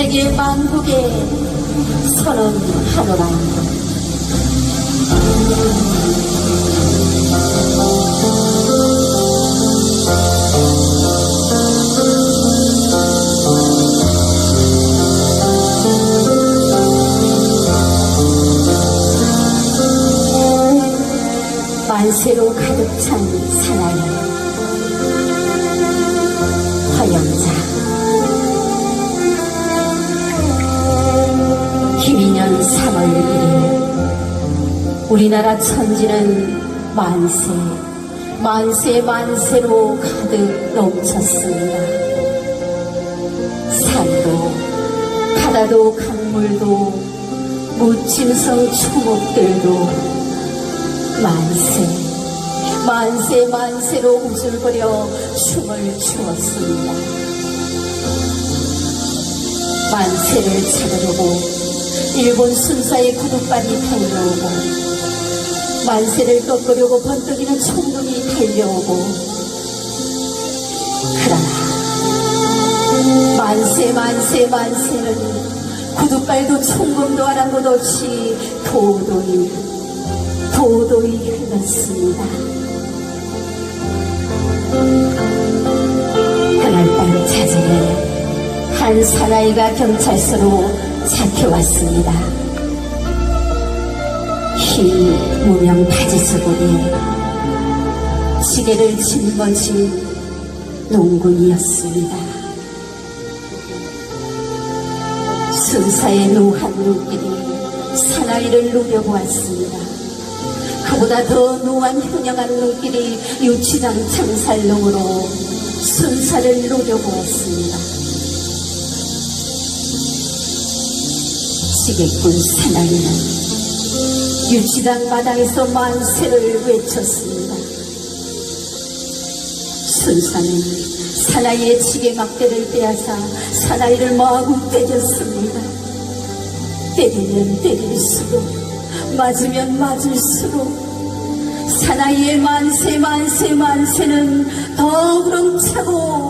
세계 만국에 선언하노라. 만세로 가득 찬 사나이 화영자 우리나라 천지는 만세 만세 만세로 가득 넘쳤습니다 산도 바다도 강물도 무침성 추목들도 만세, 만세, 만세로 웃을거려 춤을 추었습니다. 만세를 찾으려고 일본 순사의 구둣발이 달려오고 만세를 꺾으려고 번뜩이는 총동이 달려오고 그러나 만세, 만세, 만세는 구둣발도 총검도 아란 것 없이 도도히 도도히 흘렀습니다. 한 사나이가 경찰서로 잡혀왔습니다. 흰 무명 바지 속에 시계를 짊어진 농군이었습니다. 순사의 노한 눈길이 사나이를 노려보았습니다. 그보다 더 노한 현영한 눈길이 유치장 창살롱으로 순사를 노려보았습니다. 시계꾼 사나이는 유치장 마당에서 만세를 외쳤습니다. 순사는 사나이의 지게 막대를 빼앗아 사나이를 마구 때렸습니다. 때리면 때릴수록 맞으면 맞을수록 사나이의 만세 만세 만세는 더 그렁차고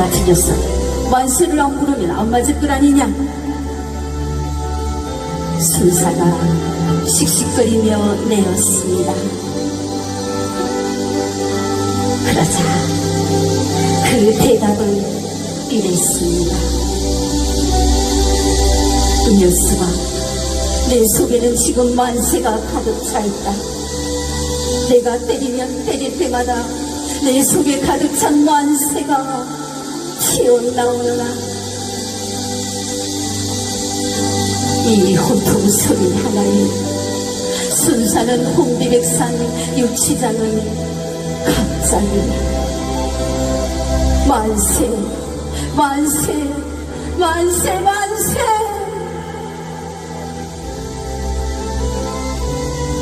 바보 같은 녀석 만세를 안 맞을 걸 아니냐 순사가 씩씩거리며 내었습니다. 그러자 그 대답은 이랬습니다. 이 녀석아, 내 속에는 지금 만세가 가득 차 있다. 내가 때리면 때릴 때마다 내 속에 가득 찬 만세가 튀어나오느라 이 호통 소리 하나에 순사는 홍비백산 유치장은 갑자기 만세, 만세, 만세, 만세!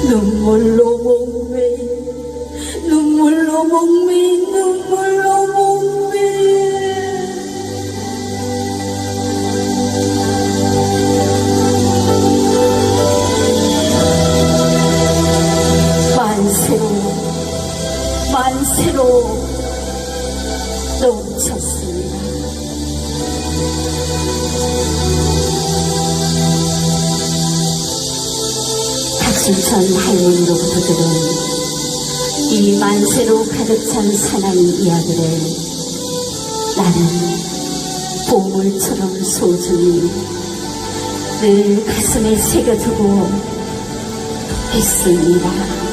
눈물로 목매, 눈물로 목매, 눈물로 만세로 넘쳤습니다. 박순천 할머니로부터 들은 이 만세로 가득 찬 사나이 이야기를 나는 보물처럼 소중히 늘 가슴에 새겨두고 있습니다.